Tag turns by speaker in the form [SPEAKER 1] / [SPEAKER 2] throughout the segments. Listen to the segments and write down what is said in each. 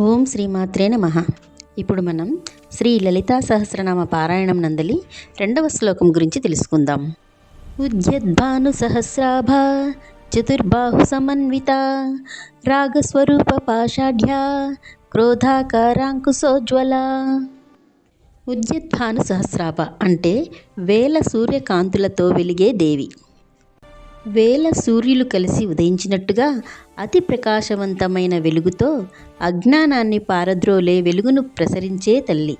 [SPEAKER 1] ఓం శ్రీమాత్రే నమ. ఇప్పుడు మనం శ్రీ లలితా సహస్రనామ పారాయణం నందలి రెండవ శ్లోకం గురించి తెలుసుకుందాం. ఉద్యద్భాను సహస్రాభ చతుర్బాహు సమన్విత రాగస్వరూప పాషాఢ్య క్రోధాకారాంకుశోజ్వల ఉద్యద్భాను సహస్రాభ అంటే వేల సూర్యకాంతులతో వెలిగే దేవి. వేల సూర్యులు కలిసి ఉదయించినట్టుగా అతి ప్రకాశవంతమైన వెలుగుతో అజ్ఞానాన్ని పారద్రోలే వెలుగును ప్రసరించే తల్లి.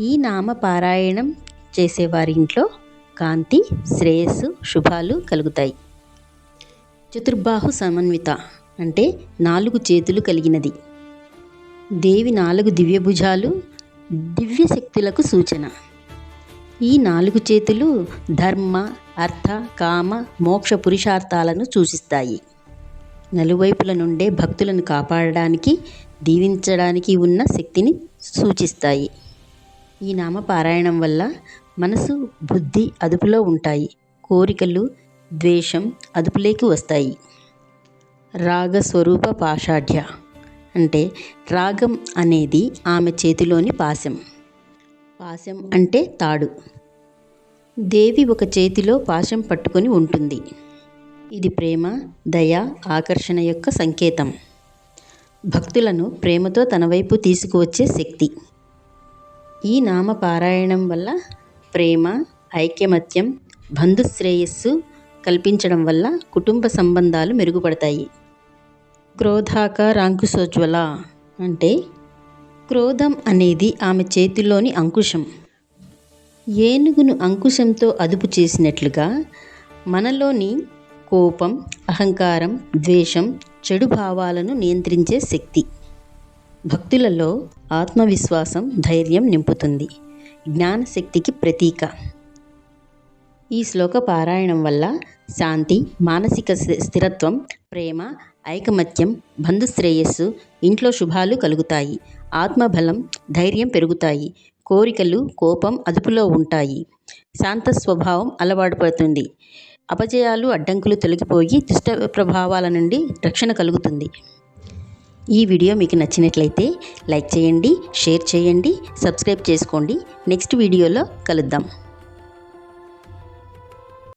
[SPEAKER 1] ఈ నామ పారాయణం చేసేవారి ఇంట్లో కాంతి శ్రేయస్సు శుభాలు కలుగుతాయి. చతుర్బాహు సమన్విత అంటే నాలుగు చేతులు కలిగినది. దేవి నాలుగు దివ్యభుజాలు దివ్యశక్తులకు సూచన. ఈ నాలుగు చేతులు ధర్మ అర్థ కామ మోక్ష పురుషార్థాలను సూచిస్తాయి. నలువైపుల నుండే భక్తులను కాపాడడానికి దీవించడానికి ఉన్న శక్తిని సూచిస్తాయి. ఈ నామ పారాయణం వల్ల మనసు బుద్ధి అదుపులో ఉంటాయి. కోరికలు ద్వేషం అదుపులోకి వస్తాయి. రాగ స్వరూప పాషాఢ్య అంటే రాగం అనేది ఆమె చేతిలోని పాశం. పాశం అంటే తాడు. దేవి ఒక చేతిలో పాశం పట్టుకొని ఉంటుంది. ఇది ప్రేమ దయ ఆకర్షణ యొక్క సంకేతం. భక్తులను ప్రేమతో తన వైపు తీసుకువచ్చే శక్తి. ఈ నామ పారాయణం వల్ల ప్రేమ ఐక్యమత్యం బంధుశ్రేయస్సు కల్పించడం వల్ల కుటుంబ సంబంధాలు మెరుగుపడతాయి. క్రోధాక రాంకుశోజ్వల అంటే క్రోధం అనేది ఆమె చేతిలోని అంకుశం. ఏనుగును అంకుశంతో అదుపు చేసినట్లుగా మనలోని కోపం అహంకారం ద్వేషం చెడు భావాలను నియంత్రించే శక్తి. భక్తులలో ఆత్మవిశ్వాసం ధైర్యం నింపుతుంది. జ్ఞానశక్తికి ప్రతీక. ఈ శ్లోక పారాయణం వల్ల శాంతి మానసిక స్థిరత్వం ప్రేమ ఐకమత్యం బంధుశ్రేయస్సు ఇంట్లో శుభాలు కలుగుతాయి. ఆత్మబలం ధైర్యం పెరుగుతాయి. కోరికలు కోపం అదుపులో ఉంటాయి. శాంత స్వభావం అలవాటు పడుతుంది అపజయాలు అడ్డంకులు తొలగిపోయి దుష్ట ప్రభావాల నుండి రక్షణ కలుగుతుంది. ఈ వీడియో మీకు నచ్చినట్లయితే లైక్ చేయండి షేర్ చేయండి సబ్స్క్రైబ్ చేసుకోండి. నెక్స్ట్ వీడియోలో కలుద్దాం.